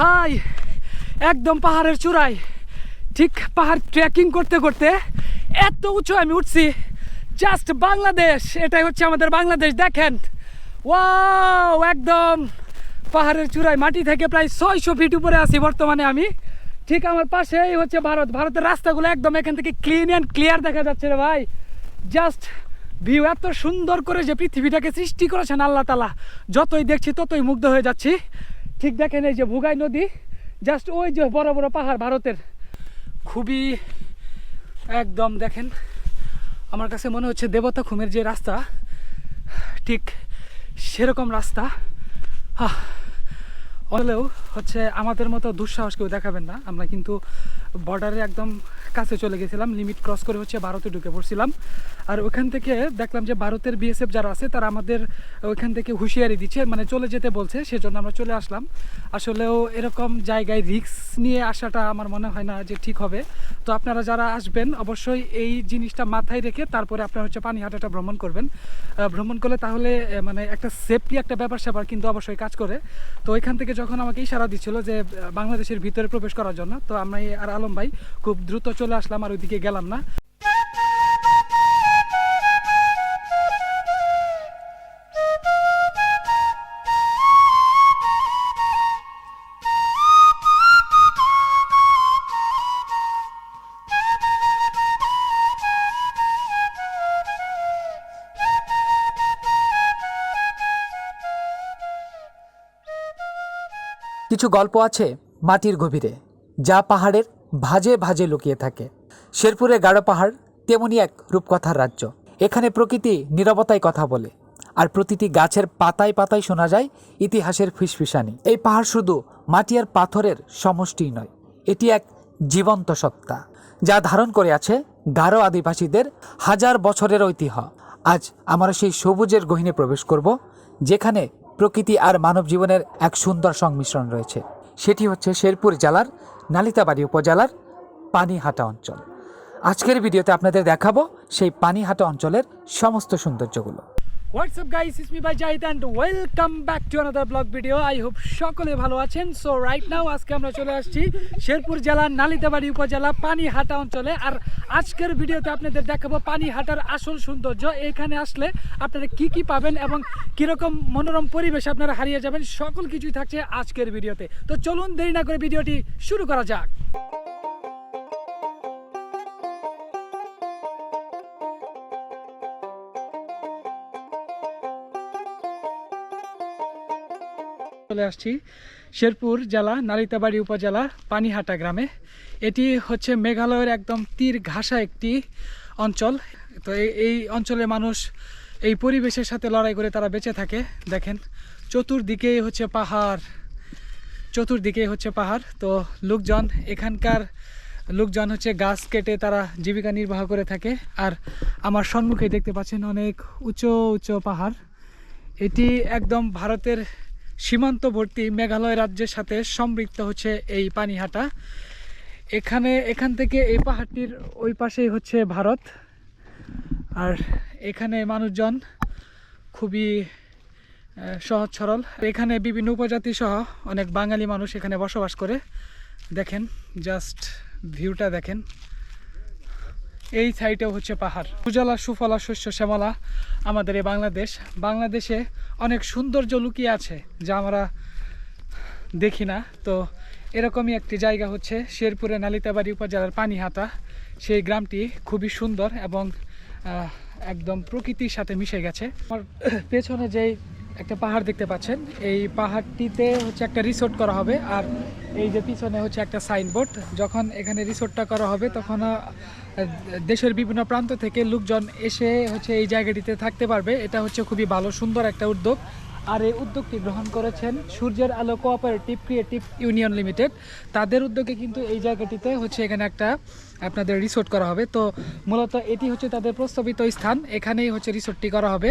ভাই, একদম পাহাড়ের চূড়ায়। ঠিক পাহাড় ট্রেকিং করতে করতে এত উঁচু আমি উঠছি। জাস্ট বাংলাদেশ, এটাই হচ্ছে আমাদের বাংলাদেশ, দেখেন। ওয়াও একদম পাহাড়ের চূড়ায়, মাটি থেকে প্রায় ছয়শো ফিট উপরে আছি বর্তমানে আমি। ঠিক আমার পাশেই হচ্ছে ভারত। ভারতের রাস্তাগুলো একদম এখান থেকে ক্লিন অ্যান্ড ক্লিয়ার দেখা যাচ্ছে রে ভাই। জাস্ট ভিউ এত সুন্দর করে যে পৃথিবীটাকে সৃষ্টি করেছেন আল্লাহ তালা যতই দেখছি ততই মুগ্ধ হয়ে যাচ্ছি। ঠিক দেখেন এই যে ভুগাই নদী জাস্ট ওই যে বড় বড় পাহাড় ভারতের। খুবই একদম দেখেন, আমার কাছে মনে হচ্ছে দেবতা খুমের যে রাস্তা, ঠিক সেরকম রাস্তা। হলেও হচ্ছে আমাদের মতো দুঃসাহস কেউ দেখাবেন না, আমরা কিন্তু বর্ডারে একদম কাছে চলে গেছিলাম লিমিট ক্রস করে হচ্ছে ভারতে ঢুকে পড়ছিলাম। আর ওখান থেকে দেখলাম যে ভারতের বিএসএফ যারা আছে, তারা আমাদের ওইখান থেকে হুঁশিয়ারি দিচ্ছে মানে চলে যেতে বলছে, সেজন্য আমরা চলে আসলাম। আসলেও এরকম জায়গায় রিস্ক নিয়ে আসাটা আমার মনে হয় না যে ঠিক হবে। তো আপনারা যারা আসবেন, অবশ্যই এই জিনিসটা মাথায় রেখে তারপরে আপনারা হচ্ছে পানিহাটাটা ভ্রমণ করবেন। ভ্রমণ করলে তাহলে মানে একটা সেফটি একটা ব্যাপার স্যাপার কিন্তু অবশ্যই কাজ করে। তো ওইখান থেকে যখন আমাকে ইশারা দিচ্ছিল যে বাংলাদেশের ভিতরে প্রবেশ করার জন্য, তো আমরা আর আলম ভাই খুব দ্রুত চলে আসলাম আর ওইদিকে গেলাম না। কিছু গল্প আছে মাটির গভীরে যা পাহাড়ের ভাজে ভাজে লুকিয়ে থাকে। শেরপুরে গাঢ় পাহাড় তেমনি এক রূপকথার রাজ্য। এখানে প্রকৃতি নীরবতায় কথা বলে, আর প্রতিটি গাছের পাতায় পাতায় শোনা যায় ইতিহাসের ফিসফিসানি। এই পাহাড় শুধু মাটি আর পাথরের সমষ্টি নয়, এটি এক জীবন্ত সত্তা, যা ধারণ করে আছে গারো আদিবাসীদের হাজার বছরের ঐতিহ্য। আজ আমরা সেই সবুজের গহিনে প্রবেশ করব, যেখানে প্রকৃতি আর মানব জীবনের এক সুন্দর সংমিশ্রণ রয়েছে। সেটি হচ্ছে শেরপুর জেলার নালিতাবাড়ি উপজেলার পানিহাটা অঞ্চল। আজকের ভিডিওতে আপনাদের দেখাবো সেই পানিহাটা অঞ্চলের সমস্ত সৌন্দর্যগুলো। What's up guys it's me by Zahid and welcome back to another blog video I hope সকলে ভালো আছেন। সো রাইট নাও আজকে আমরা চলে আসছি শেরপুর জেলার নালিতাবাড়ি উপজেলা পানিহাটা অঞ্চলে। আর আজকের ভিডিওতে আপনাদের দেখাবো পানিহাটার আসল সৌন্দর্য। এখানে আসলে আপনারা কি কি পাবেন এবং কীরকম মনোরম পরিবেশ আপনারা হারিয়ে যাবেন, সকল কিছুই থাকছে আজকের ভিডিওতে। তো চলুন দেরি না করে ভিডিওটি শুরু করা যাক। চলে আসছি শেরপুর জেলা, নালিতাবাড়ি উপজেলা, পানিহাটা গ্রামে। এটি হচ্ছে মেঘালয়ের একদম তীর ঘাসা একটি অঞ্চল। তো এই- অঞ্চলে মানুষ এই পরিবেশের সাথে লড়াই করে তারা বেঁচে থাকে। দেখেন চতুর্দিকেই হচ্ছে পাহাড় চতুর্দিকেই হচ্ছে পাহাড়। তো লোকজন, এখানকার লোকজন হচ্ছে গাছ কেটে তারা জীবিকা নির্বাহ করে থাকে। আর আমার সম্মুখে দেখতে পাচ্ছেন অনেক উঁচু উঁচু পাহাড়। এটি একদম ভারতের সীমান্তবর্তী মেঘালয় রাজ্যের সাথে সম্পৃক্ত হচ্ছে এই পানিহাটা। এখানে, এখান থেকে এই পাহাড়টির ওই পাশেই হচ্ছে ভারত। আর এখানে মানুষজন খুবই সহজ সরল। এখানে বিভিন্ন উপজাতি সহ অনেক বাঙালি মানুষ এখানে বসবাস করে। দেখেন জাস্ট ভিউটা দেখেন। এই সাইডেও হচ্ছে পাহাড়। সুজলা সুফলা শস্য শ্যামলা আমাদের এই বাংলাদেশ। বাংলাদেশে অনেক সৌন্দর্য লুকিয়ে আছে যা আমরা দেখি না। তো এরকমই একটি জায়গা হচ্ছে শেরপুরে নালিতাবাড়ি উপজেলার পানিহাতা। সেই গ্রামটি খুবই সুন্দর এবং একদম প্রকৃতির সাথে মিশে গেছে। আমার পেছনে যেই একটা পাহাড় দেখতে পাচ্ছেন। এই পাহাড়টিতে হচ্ছে একটা রিসোর্ট করা হবে আর এই যে পিছনে হচ্ছে একটা সাইনবোর্ড। যখন এখানে রিসোর্টটা করা হবে, তখন দেশের বিভিন্ন প্রান্ত থেকে লোকজন এসে হচ্ছে এই জায়গাটিতে থাকতে পারবে। এটা হচ্ছে খুবই ভালো, সুন্দর একটা উদ্যোগ। আর এই উদ্যোগটি গ্রহণ করেছেন সূর্যের আলো কোঅপারেটিভ ক্রিয়েটিভ ইউনিয়ন লিমিটেড তাদের উদ্যোগে কিন্তু এই জায়গাটিতে হচ্ছে এখানে একটা আপনাদের রিসোর্ট করা হবে। তো মূলত এটি হচ্ছে তাদের প্রস্তাবিত স্থান। এখানেই হচ্ছে রিসোর্টটি করা হবে।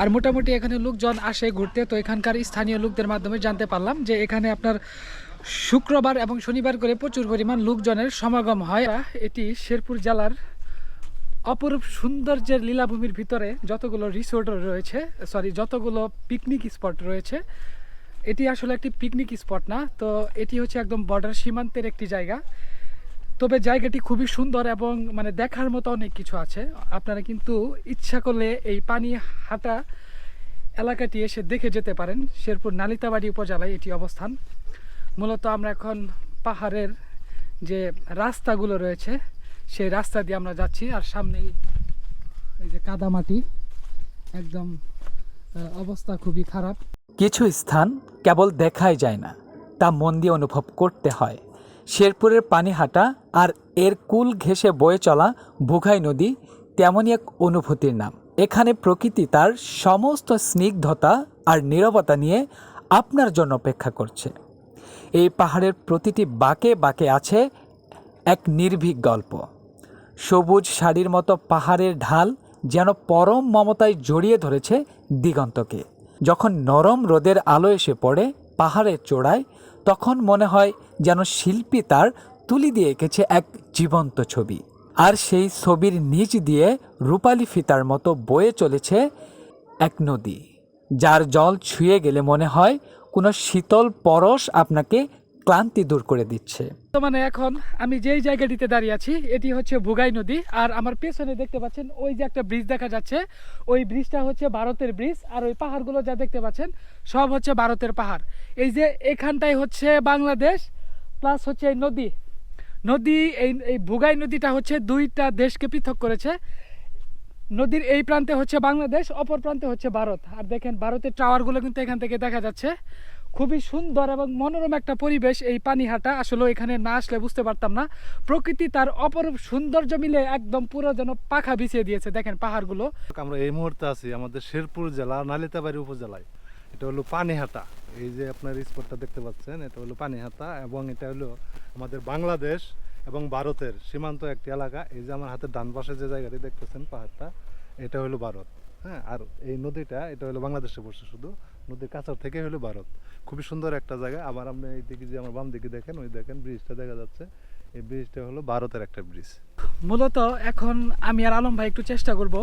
আর মোটামুটি এখানে লোকজন আসে ঘুরতে। তো এখানকার স্থানীয় লোকদের মাধ্যমে জানতে পারলাম যে এখানে আপনার শুক্রবার এবং শনিবার করে প্রচুর পরিমাণ লোকজনের সমাগম হয়। এটি শেরপুর জেলার অপরূপ সৌন্দর্যের লীলাভূমির ভিতরে যতগুলো রিসোর্ট রয়েছে সরি যতগুলো পিকনিক স্পট রয়েছে, এটি আসলে একটি পিকনিক স্পট না, তো এটি হচ্ছে একদম বর্ডার সীমান্তের একটি জায়গা। তবে জায়গাটি খুবই সুন্দর এবং মানে দেখার মতো অনেক কিছু আছে। আপনারা কিন্তু ইচ্ছা করলে এই পানি হাঁটা এলাকাটি এসে দেখে যেতে পারেন। শেরপুর নালিতাবাড়ি উপজেলায় এটি অবস্থান। মূলত আমরা এখন পাহাড়ের যে রাস্তাগুলো রয়েছে সেই রাস্তা দিয়ে আমরা যাচ্ছি আর সামনেই এই যে কাদামাটি, একদম অবস্থা খুবই খারাপ। কিছু স্থান কেবল দেখাই যায় না, তা মন দিয়ে অনুভব করতে হয়। শেরপুরের পানিহাটা আর এর কুল ঘেঁষে বয়ে চলা বুঘাই নদী তেমনই এক অনুভূতির নাম। এখানে প্রকৃতি তার সমস্ত স্নিগ্ধতা আর নীরবতা নিয়ে আপনার জন্য অপেক্ষা করছে। এই পাহাড়ের প্রতিটি বাঁকে বাঁকে আছে এক নির্ভীক গল্প। সবুজ শাড়ির মতো পাহাড়ের ঢাল যেন পরম মমতায় জড়িয়ে ধরেছে দিগন্তকে। যখন নরম রোদের আলো এসে পড়ে পাহাড়ের চূড়ায়, তখন মনে হয় যেন শিল্পী তার তুলি দিয়ে এঁকেছে এক জীবন্ত ছবি। আর সেই ছবির নিচ দিয়ে রূপালি ফিতার মতো বয়ে চলেছে এক নদী, যার জল ছুঁয়ে গেলে মনে হয় কোনো শীতল পরশ আপনাকে ক্লান্তি দূর করে দিচ্ছে। বর্তমানে এখন আমি যেই জায়গাটিতে দাঁড়িয়ে আছি, এটি হচ্ছে বুগাই নদী। আর আমার পেছনে দেখতে পাচ্ছেন ওই যে একটা ব্রিজ দেখা যাচ্ছে। ওই ব্রিজটা হচ্ছে ভারতের ব্রিজ, আর ওই পাহাড়গুলো যা দেখতে পাচ্ছেন, সব হচ্ছে ভারতের পাহাড়। এই যে এখানটাই হচ্ছে বাংলাদেশ, প্লাস হচ্ছে এই নদী। নদী, এই এই বুগাই নদীটা হচ্ছে দুইটা দেশকে পৃথক করেছে। নদীর এই প্রান্তে হচ্ছে বাংলাদেশ, অপর প্রান্তে হচ্ছে ভারত। আর দেখেন, ভারতের টাওয়ারগুলো কিন্তু এখান থেকে দেখা যাচ্ছে। খুবই সুন্দর এবং মনোরম একটা পরিবেশ এই পানিহাটা। আসলে এখানে না আসলে বুঝতে পারতাম না। প্রকৃতি তার অপরূপ সৌন্দর্য মিলে একদম পুরো যেন পাখা বিছিয়ে দিয়েছে। দেখেন পাহাড়গুলো। আমরা এই মুহূর্তে আছি আমাদের শেরপুর জেলা, নালিতাবাড়ি উপজেলায়। এটা হলো পানিহাটা। এই যে আপনার স্পটটা দেখতে পাচ্ছেন, এটা হলো পানিহাটা এবং এটা হলো আমাদের বাংলাদেশ এবং ভারতের সীমান্ত একটি এলাকা। এই যে আমার হাতের ডান পাশে যে জায়গাটি দেখতেছেন পাহাড়টা, এটা হলো ভারত। হ্যাঁ আর এই নদীটা, এটা হলো বাংলাদেশে পড়ছে শুধু, নদীর কাছার থেকে হলো ভারত। খুবই সুন্দর একটা জায়গা। আবার আপনি এই দিকে যে আমার বাম দিকে দেখেন, ওই দেখেন ব্রিজটা দেখা যাচ্ছে। এই ব্রিজটা হলো ভারতের একটা ব্রিজ মূলত এখন আমি আর আলম ভাই একটু চেষ্টা করব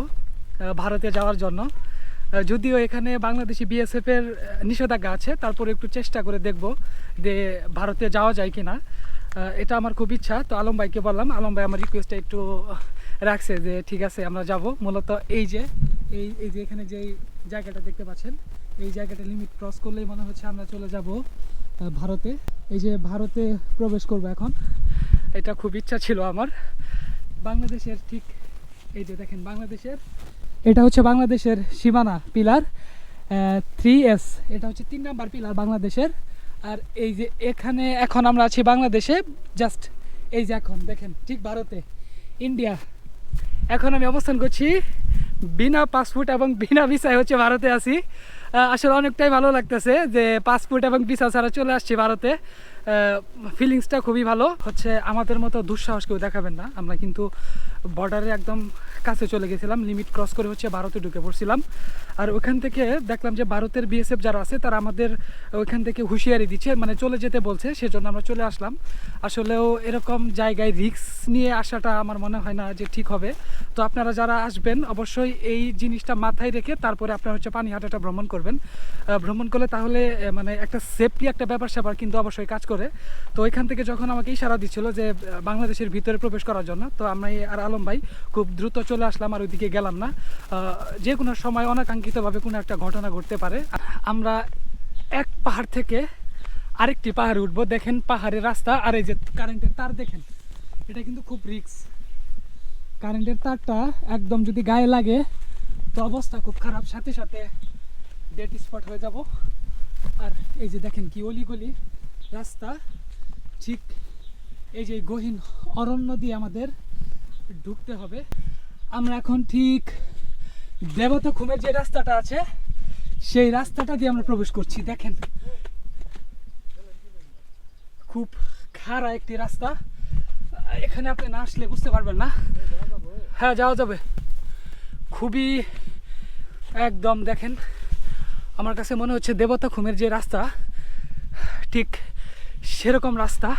ভারতে যাওয়ার জন্য। যদিও এখানে বাংলাদেশি বিএসএফ এর নিষেধাজ্ঞা আছে, তারপরে একটু চেষ্টা করে দেখব যে ভারতে যাওয়া যায় কিনা। এটা আমার খুব ইচ্ছা। তো আলম ভাইকে বললাম, আলম ভাই আমার রিকোয়েস্টটা একটু রাখছে যে ঠিক আছে, আমরা যাব। মূলত এই যে এই এই যে এখানে যে জায়গাটা দেখতে পাচ্ছেন, এই জায়গাটা লিমিট ক্রস করলেই মনে হচ্ছে আমরা চলে যাব ভারতে। এই যে ভারতে প্রবেশ করব এখন। এটা খুব ইচ্ছা ছিল আমার। বাংলাদেশের ঠিক এই যে দেখেন, বাংলাদেশের, এটা হচ্ছে বাংলাদেশের সীমানা পিলার থ্রি এস এটা হচ্ছে তিন নাম্বার পিলার বাংলাদেশের। আর এই যে এখানে এখন আমরা আছি বাংলাদেশে জাস্ট এই যে এখন, দেখেন, ঠিক ভারতে। ইন্ডিয়া। এখন আমি অবস্থান করছি বিনা পাসপোর্ট এবং বিনা ভিসায় হচ্ছে ভারতে আসি আসলে অনেকটাই ভালো লাগতেছে যে পাসপোর্ট এবং ভিসা ছাড়া চলে আসছি ভারতে। ফিলিংসটা খুবই ভালো। হচ্ছে আমাদের মতো দুঃসাহস কেউ দেখাবেন না। আমরা কিন্তু বর্ডারে একদম কাছে চলে গেছিলাম লিমিট ক্রস করে হচ্ছে ভারতে ঢুকে পড়ছিলাম। আর ওখান থেকে দেখলাম যে ভারতের বিএসএফ যারা আছে, তারা আমাদের ওইখান থেকে হুঁশিয়ারি দিচ্ছে মানে চলে যেতে বলছে, সেজন্য আমরা চলে আসলাম। আসলেও এরকম জায়গায় রিস্ক নিয়ে আসাটা আমার মনে হয় না যে ঠিক হবে। তো আপনারা যারা আসবেন, অবশ্যই এই জিনিসটা মাথায় রেখে তারপরে আপনারা হচ্ছে পানিহাটাটা ভ্রমণ করবেন। ভ্রমণ করলে তাহলে মানে একটা সেফটি একটা ব্যাপার স্যাপার কিন্তু অবশ্যই কাজ করে তো ওইখান থেকে যখন আমাকে ইশারা দিচ্ছিল যে বাংলাদেশের ভিতরে প্রবেশ করার জন্য, তো আমরা আর আলম ভাই খুব দ্রুত চলে আসলাম আর ওইদিকে গেলাম না। যে কোনো সময় অনাকাঙ্ক্ষিতভাবে কোনো একটা ঘটনা ঘটতে পারে। আমরা এক পাহাড় থেকে আরেকটি পাহাড়ে উঠবো। দেখেন পাহাড়ের রাস্তা আর এই যে কারেন্টের তার দেখেন, এটা কিন্তু খুব রিস্ক কারেন্টের তারটা একদম যদি গায়ে লাগে, তো অবস্থা খুব খারাপ। সাথে সাথে ডেট স্পট হয়ে যাব। আর এই যে দেখেন কি অলিগলি। রাস্তা, ঠিক এই যে গহীন অরণ্য দিয়ে আমাদের ঢুকতে হবে। আমরা এখন ঠিক দেবতা খুমের যে রাস্তাটা আছে, সেই রাস্তাটা দিয়ে আমরা প্রবেশ করছি, দেখেন। খুব খাড়া একটি রাস্তা। এখানে আপনি না আসলে বুঝতে পারবেন না। হ্যাঁ যাওয়া যাবে। খুবই একদম, দেখেন। আমার কাছে মনে হচ্ছে দেবতা খুমের যে রাস্তা, ঠিক সেরকম রাস্তা।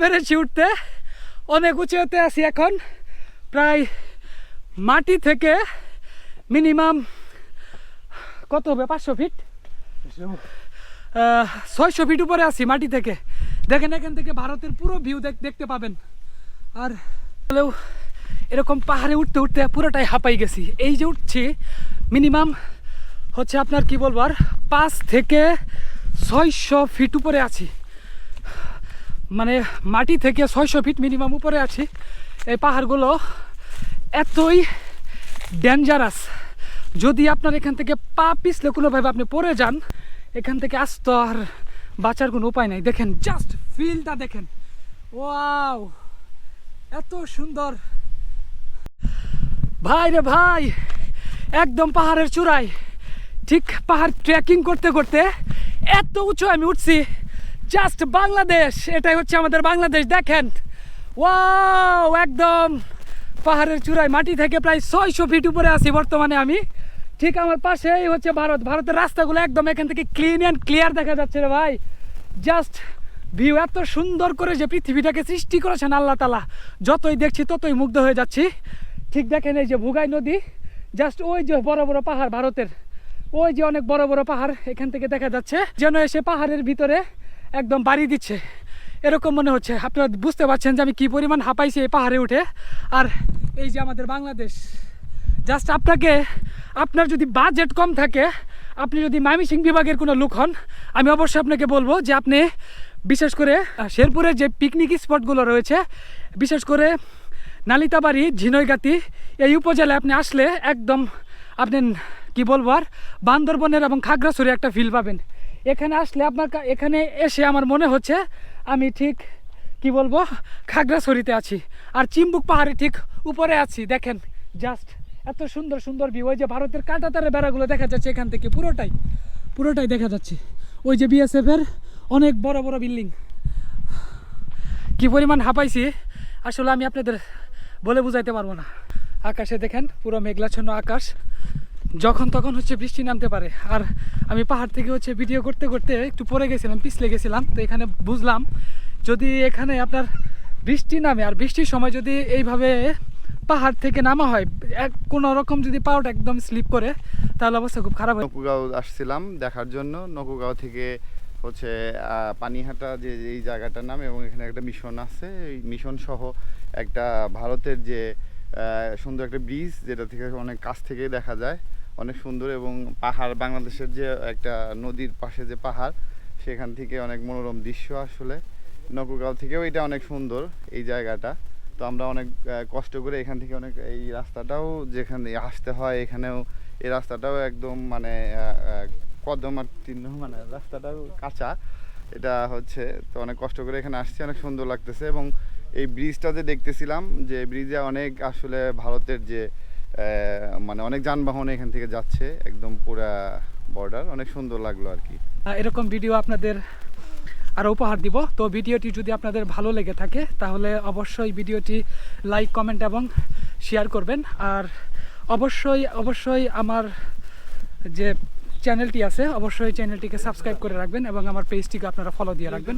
পেরেছি উঠতে অনেক উঁচুতে আছি এখন। প্রায় মাটি থেকে মিনিমাম কত হবে? পাঁচশো ফিট? ছয়শো ফিট উপরে আছি মাটি থেকে। দেখেন এখান থেকে ভারতের পুরো ভিউ দেখতে পাবেন। আর হলেও এরকম পাহাড়ে উঠতে উঠতে পুরোটাই হাঁপাই গেছি। এই যে উঠছি, মিনিমাম হচ্ছে আপনার কি বলব আর, পাঁচ থেকে ছয়শো ফিট উপরে আছি। মানে মাটি থেকে ছয়শো ফিট মিনিমাম উপরে আছি। এই পাহাড়গুলো এতই ডেঞ্জারাস যদি আপনার এখান থেকে পা পিছলে কোনোভাবে আপনি পড়ে যান, এখান থেকে আসতো আর বাঁচার কোনো উপায় নাই। দেখেন জাস্ট ফিলটা দেখেন। ওয়াও এত সুন্দর। ভাই রে ভাই, একদম পাহাড়ের চূড়ায়। ঠিক পাহাড় ট্রেকিং করতে করতে এত উঁচু আমি উঠছি। জাস্ট বাংলাদেশ, এটাই হচ্ছে আমাদের বাংলাদেশ, দেখেন। ওয়াও, একদম। পাহাড়ের চূড়ায়, মাটি থেকে প্রায় ছয়শো ফিট উপরে আছি বর্তমানে আমি। ঠিক আমার পাশেই হচ্ছে ভারত। ভারতের রাস্তাগুলো একদম এখান থেকে ক্লিন অ্যান্ড ক্লিয়ার দেখা যাচ্ছে রে ভাই। জাস্ট ভিউ এত সুন্দর করে যে পৃথিবীটাকে সৃষ্টি করেছেন আল্লাহ তালা। যতই দেখছি ততই মুগ্ধ হয়ে যাচ্ছি। ঠিক দেখেন এই যে ভুগাই নদী, জাস্ট ওই যে বড় বড় পাহাড় ভারতের। ওই যে অনেক বড় বড় পাহাড় এখান থেকে দেখা যাচ্ছে। যেন এসে পাহাড়ের ভিতরে একদম বাড়ি দিচ্ছে। এরকম মনে হচ্ছে। আপনারা বুঝতে পারছেন যে আমি কি পরিমাণ হাঁপাইছি এই পাহাড়ে উঠে। আর এই যে আমাদের বাংলাদেশ জাস্ট আপনাকে, আপনার যদি বাজেট কম থাকে, আপনি যদি ময়মনসিং বিভাগের কোনো লোক হন, আমি অবশ্যই আপনাকে বলব যে আপনি বিশেষ করে শেরপুরের যে পিকনিক স্পটগুলো রয়েছে, বিশেষ করে নালিতাবাড়ি, ঝিনইগাতি, এই উপজেলায় আপনি আসলে একদম আপনি কি বলব আর, বান্দরবনের এবং খাগড়াছড়ি একটা ফিল পাবেন। এখানে আসলে আপনার এখানে এসে আমার মনে হচ্ছে আমি ঠিক, কি বলব, খাগড়াছড়িতে আছি। আর চিম্বুক পাহাড়ে ঠিক উপরে আছি, দেখেন জাস্ট এত সুন্দর সুন্দর ভিউ ওই যে ভারতের কাঁটাতারের বেড়াগুলো দেখা যাচ্ছে এখান থেকে, পুরোটাই পুরোটাই দেখা যাচ্ছে। ওই যে বিএসএফ এর অনেক বড় বড় বিল্ডিং কি পরিমাণ হাঁপাইছি, আসলে আমি আপনাদের বলে বুঝাইতে পারব না। আকাশে দেখেন, পুরো মেঘলাচ্ছন্ন আকাশ। যখন তখন হচ্ছে বৃষ্টি নামতে পারে। আর আমি পাহাড় থেকে হচ্ছে ভিডিও করতে করতে একটু পরে গেছিলাম, পিছলে গেছিলাম, তো এখানে বুঝলাম যদি এখানে আপনার বৃষ্টি নামে, আর বৃষ্টির সময় যদি এইভাবে পাহাড় থেকে নামা হয়, এক কোনো রকম যদি পাওয়াটা একদম স্লিপ করে, তাহলে অবস্থা খুব খারাপ হয়। নকুগাঁও আসছিলাম দেখার জন্য। নকুগাঁও থেকে হচ্ছে পানিহাটা যে এই জায়গাটার নাম এবং এখানে একটা মিশন আছে। এই মিশন সহ একটা ভারতের যে সুন্দর একটা ব্রিজ যেটা থেকে অনেক কাছ থেকে দেখা যায়। অনেক সুন্দর এবং পাহাড়, বাংলাদেশের যে একটা নদীর পাশে যে পাহাড়, সেখান থেকে অনেক মনোরম দৃশ্য আসলে। নকুগাঁও থেকেও এটা অনেক সুন্দর, এই জায়গাটা। তো আমরা অনেক কষ্ট করে এখান থেকে অনেক, এই রাস্তাটাও যেখানে আসতে হয়, এখানেও, এই রাস্তাটাও একদম মানে কদম আর চিহ্ন মানে রাস্তাটাও কাঁচা। এটা হচ্ছে, তো অনেক কষ্ট করে এখানে আসছি, অনেক সুন্দর লাগতেছে এবং এই ব্রিজটা যে দেখতেছিলাম, যে ব্রিজে অনেক আসলে ভারতের যে মানে অনেক যানবাহন এখান থেকে যাচ্ছে, একদম পুরা বর্ডার অনেক সুন্দর লাগল আর কি। এরকম ভিডিও আপনাদের আরও উপহার দিব। তো ভিডিওটি যদি আপনাদের ভালো লেগে থাকে, তাহলে অবশ্যই ভিডিওটি লাইক কমেন্ট এবং শেয়ার করবেন। আর অবশ্যই অবশ্যই আমার যে চ্যানেলটি আছে, অবশ্যই চ্যানেলটিকে সাবস্ক্রাইব করে রাখবেন এবং আমার পেজটিকে আপনারা ফলো দিয়ে রাখবেন।